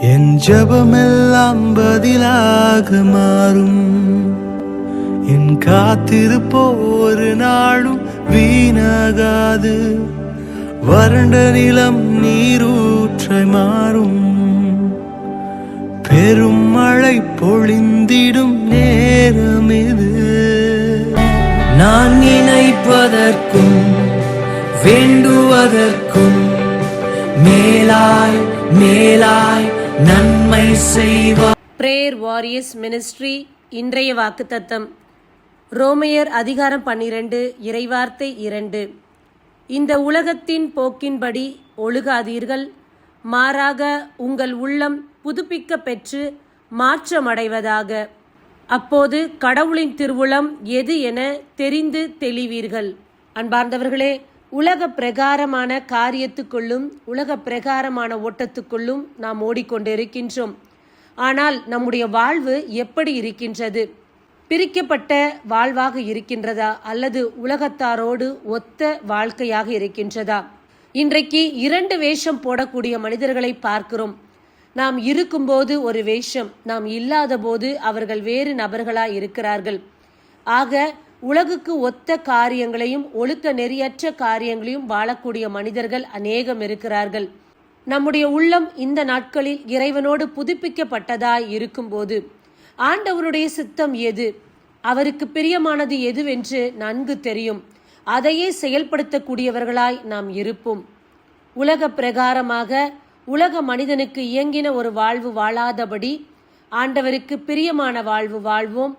என் ஜபமெல்லாம் பதிலாக மாறும். என் காத்திருப்போ ஒரு நாளும் வீணாகாது. வறண்ட நிலம் நீரூற்றை மாறும். பெரும் மழை பொழிந்திடும் நேரம் இது நான் நினைப்பதற்கும் வேண்டுவதற்கும் மேலாய் மேலாய் நன்மை செய்வார் பிரேயர் வாரியர்ஸ் மினிஸ்ட்ரி இன்றைய வாக்குத்தத்தம். ரோமையர் அதிகாரம் பன்னிரண்டு இறைவார்த்தை இரண்டு. இந்த உலகத்தின் போக்கின்படி ஒழுகாதீர்கள். மாறாக உங்கள் உள்ளம் புதுப்பிக்க பெற்று மாற்றமடைவதாக. அப்போது கடவுளின் திருவுளம் எது என தெரிந்து தெளிவீர்கள். அன்பார்ந்தவர்களே உலக பிரகாரமான காரியத்துக்குள்ளும் உலக பிரகாரமான ஓட்டத்துக்குள்ளும் நாம் ஓடிக்கொண்டிருக்கின்றோம். ஆனால் நம்முடைய வாழ்வு எப்படி இருக்கின்றது? பிரிக்கப்பட்ட வாழ்வாக இருக்கின்றதா? அல்லது உலகத்தாரோடு ஒத்த வாழ்க்கையாக இருக்கின்றதா? இன்றைக்கு இரண்டு வேஷம் போடக்கூடிய மனிதர்களை பார்க்கிறோம். நாம் இருக்கும்போது ஒரு வேஷம் நாம் இல்லாத போது அவர்கள் வேறு நபர்களாய் இருக்கிறார்கள். ஆக உலகுக்கு ஒத்த காரியங்களையும் ஒழுக்க நெறியற்ற காரியங்களையும் வாழக்கூடிய மனிதர்கள் அநேகம் இருக்கிறார்கள். நம்முடைய உள்ளம் இந்த நாட்களில் இறைவனோடு புதுப்பிக்கப்பட்டதாய் இருக்கும்போது ஆண்டவருடைய சித்தம் எது? அவருக்கு பிரியமானது எதுவென்று நன்கு தெரியும். அதையே செயல்படுத்தக்கூடியவர்களாய் நாம் இருப்போம். உலக பிரகாரமாக உலக மனிதனுக்கு இயங்கின ஒரு வாழ்வு வாழாதபடி ஆண்டவருக்கு பிரியமான வாழ்வு வாழ்வோம்.